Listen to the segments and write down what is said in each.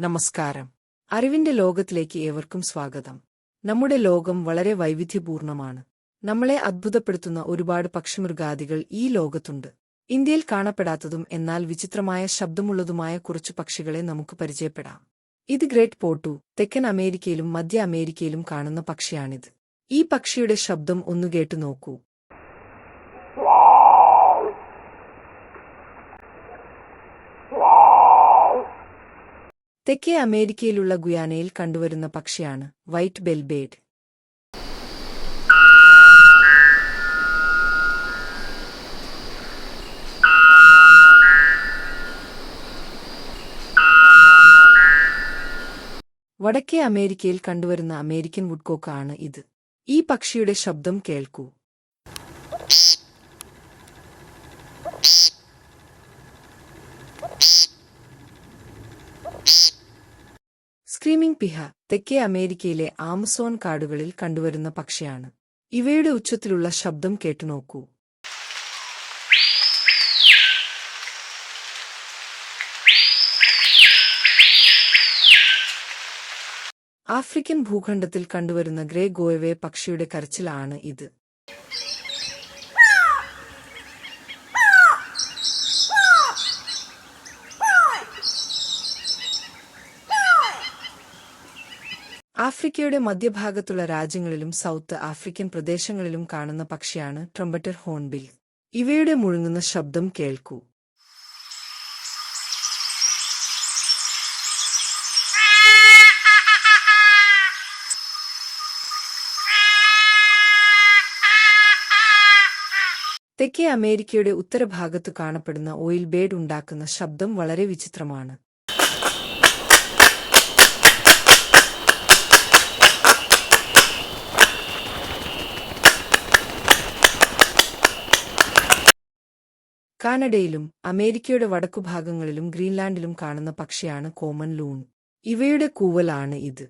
നമസ്കാരം. അറിവിന്റെ ലോകത്തിലേക്ക് ഏവർക്കും സ്വാഗതം. നമ്മുടെ ലോകം വളരെ വൈവിധ്യപൂർണമാണ്. നമ്മളെ അത്ഭുതപ്പെടുത്തുന്ന ഒരുപാട് പക്ഷിമൃഗാദികൾ ഈ ലോകത്തുണ്ട്. ഇന്ത്യയിൽ കാണപ്പെടാത്തതും എന്നാൽ വിചിത്രമായ ശബ്ദമുള്ളതുമായ കുറച്ചു പക്ഷികളെ നമുക്ക് പരിചയപ്പെടാം. ഇത് ഗ്രേറ്റ് പോട്ടു തെക്കൻ അമേരിക്കയിലും മധ്യ അമേരിക്കയിലും കാണുന്ന പക്ഷിയാണിത്. ഈ പക്ഷിയുടെ ശബ്ദം ഒന്നു കേട്ടു നോക്കൂ. തെക്കേ അമേരിക്കയിലുള്ള ഗുയാനയിൽ കണ്ടുവരുന്ന പക്ഷിയാണ് വൈറ്റ് ബെൽബേഡ്. വടക്കേ അമേരിക്കയിൽ കണ്ടുവരുന്ന അമേരിക്കൻ വുഡ്കോക്ക് ആണ് ഇത്. ഈ പക്ഷിയുടെ ശബ്ദം കേൾക്കൂ. സ്ക്രീമിംഗ് പിഹ തെക്കേ അമേരിക്കയിലെ ആമസോൺ കാടുകളിൽ കണ്ടുവരുന്ന പക്ഷിയാണ്. ഇവയുടെ ഉച്ചത്തിലുള്ള ശബ്ദം കേട്ടുനോക്കൂ ആഫ്രിക്കൻ ഭൂഖണ്ഡത്തിൽ കണ്ടുവരുന്ന ഗ്രേ ഗോയവേ പക്ഷിയുടെ കരച്ചിലാണ് ഇത്. ആഫ്രിക്കയുടെ മധ്യഭാഗത്തുള്ള രാജ്യങ്ങളിലും സൗത്ത് ആഫ്രിക്കൻ പ്രദേശങ്ങളിലും കാണുന്ന പക്ഷിയാണ് ട്രംബറ്റർ ഹോൺബിൽ. ഇവയുടെ മുഴങ്ങുന്ന ശബ്ദം കേൾക്കൂ. തെക്കേ അമേരിക്കയുടെ ഉത്തരഭാഗത്തു കാണപ്പെടുന്ന ഓയിൽ ബേഡ് ഉണ്ടാക്കുന്ന ശബ്ദം വളരെ വിചിത്രമാണ്. കാനഡയിലും അമേരിക്കയുടെ വടക്കുഭാഗങ്ങളിലും ഗ്രീൻലാൻഡിലും കാണുന്ന പക്ഷിയാണ് കോമൺ ലൂൺ. ഇവയുടെ കൂവലാണ് ഇത്.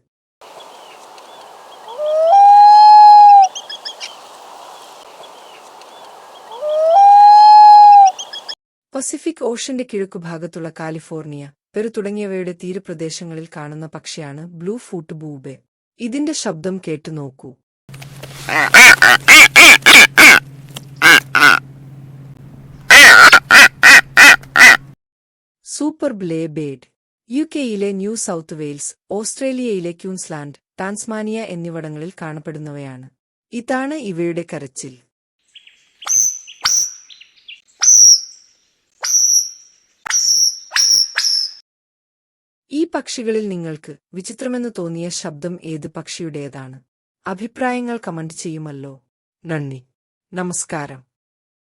പസഫിക് ഓഷന്റെ കിഴക്കുഭാഗത്തുള്ള കാലിഫോർണിയ പെരു തുടങ്ങിയവയുടെ തീരപ്രദേശങ്ങളിൽ കാണുന്ന പക്ഷിയാണ് ബ്ലൂ ഫൂട്ട് ബൂബെ. ഇതിന്റെ ശബ്ദം കേട്ടു നോക്കൂ. Super ബ്ലേ bird. യു കെയിലെ ന്യൂ സൌത്ത് വെയിൽസ് ഓസ്ട്രേലിയയിലെ ക്യൂൻസ്ലാൻഡ് ടാൻസ്മാനിയ എന്നിവിടങ്ങളിൽ കാണപ്പെടുന്നവയാണ്. ഇതാണ് ഇവയുടെ കരച്ചിൽ. ഈ പക്ഷികളിൽ നിങ്ങൾക്ക് വിചിത്രമെന്ന് തോന്നിയ ശബ്ദം ഏത് പക്ഷിയുടേതാണ്? അഭിപ്രായങ്ങൾ കമന്റ് ചെയ്യുമല്ലോ. നന്ദി. നമസ്കാരം.